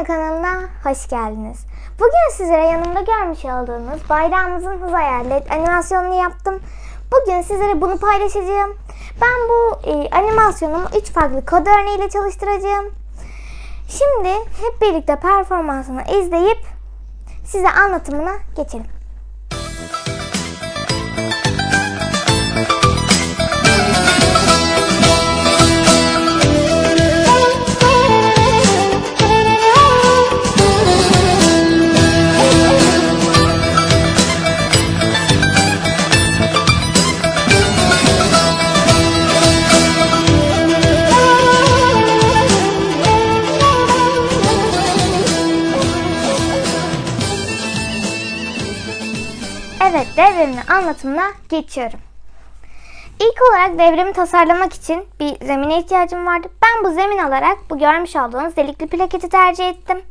Arduino kanalına hoş geldiniz. Bugün sizlere yanımda görmüş olduğunuz bayrağımızın hız ayarlı animasyonunu yaptım. Bugün sizlere bunu paylaşacağım. Ben bu e, animasyonumu 3 farklı kod örneğiyle çalıştıracağım. Şimdi hep birlikte performansını izleyip size anlatımına geçelim. Evet devrimin anlatımına geçiyorum. İlk olarak devrimi tasarlamak için bir zemine ihtiyacım vardı. Ben bu zemin olarak bu görmüş olduğunuz delikli plaketi tercih ettim.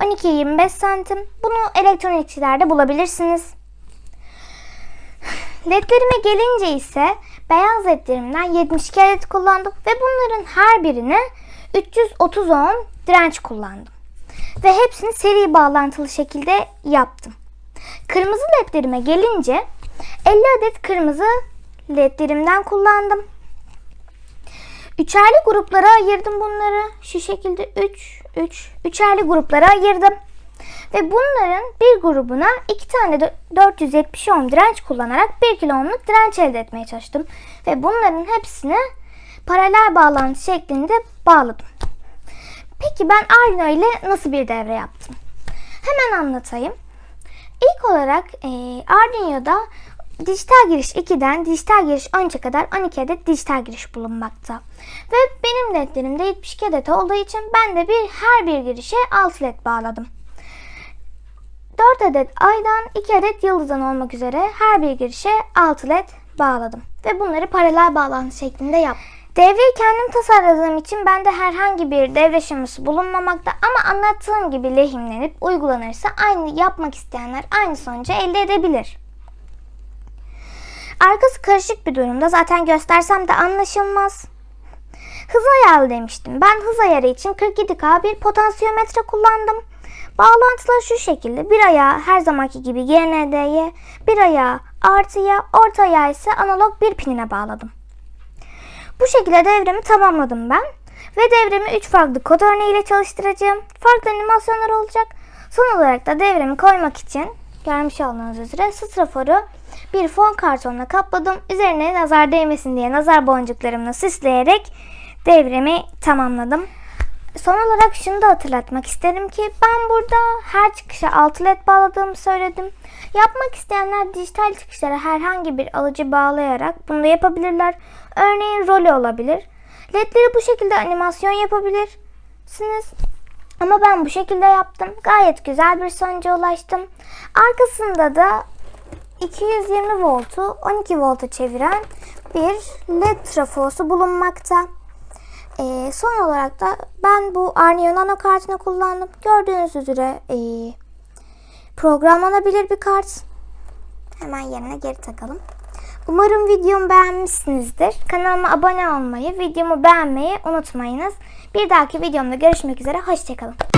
12-25 santim. Bunu elektronikçilerde bulabilirsiniz. Ledlerime gelince ise beyaz ledlerimden 72 adet kullandım ve bunların her birine 330 ohm direnç kullandım. Ve hepsini seri bağlantılı şekilde yaptım. Kırmızı ledlerime gelince 50 adet kırmızı ledlerimden kullandım. Üçerli gruplara ayırdım bunları. Şu şekilde 3, 3, üçerli gruplara ayırdım. Ve bunların bir grubuna iki tane de 470 ohm direnç kullanarak 1 kilo ohmluk direnç elde etmeye çalıştım. Ve bunların hepsini paralel bağlantı şeklinde bağladım. Peki ben Arduino ile nasıl bir devre yaptım? Hemen anlatayım. İlk olarak e, Arduino'da dijital giriş 2'den dijital giriş 13'e kadar 12 adet dijital giriş bulunmakta. Ve benim ledlerimde 72 adet olduğu için ben de bir her bir girişe 6 led bağladım. 4 adet aydan 2 adet yıldızdan olmak üzere her bir girişe 6 led bağladım. Ve bunları paralel bağlantı şeklinde yaptım. Devreyi kendim tasarladığım için bende herhangi bir devre şeması bulunmamakta ama anlattığım gibi lehimlenip uygulanırsa aynı yapmak isteyenler aynı sonucu elde edebilir. Arkası karışık bir durumda zaten göstersem de anlaşılmaz. Hız ayarı demiştim. Ben hız ayarı için 47K bir potansiyometre kullandım. Bağlantılar şu şekilde. Bir ayağı her zamanki gibi GND'ye, bir ayağı artıya, orta ayağı ise analog bir pinine bağladım. Bu şekilde devremi tamamladım ben. Ve devremi 3 farklı kod örneğiyle çalıştıracağım. Farklı animasyonlar olacak. Son olarak da devremi koymak için görmüş olduğunuz üzere straforu bir fon kartonla kapladım. Üzerine nazar değmesin diye nazar boncuklarımla süsleyerek devremi tamamladım. Son olarak şunu da hatırlatmak isterim ki ben burada her çıkışa 6 led bağladığımı söyledim. Yapmak isteyenler dijital çıkışlara herhangi bir alıcı bağlayarak bunu da yapabilirler. Örneğin role olabilir. Ledleri bu şekilde animasyon yapabilirsiniz. Ama ben bu şekilde yaptım. Gayet güzel bir sonuca ulaştım. Arkasında da 220 voltu 12 volta çeviren bir led trafosu bulunmakta. Ee, son olarak da ben bu Arduino Nano kartını kullandım. Gördüğünüz üzere ee, programlanabilir bir kart. Hemen yerine geri takalım. Umarım videomu beğenmişsinizdir. Kanalıma abone olmayı, videomu beğenmeyi unutmayınız. Bir dahaki videomda görüşmek üzere. Hoşçakalın.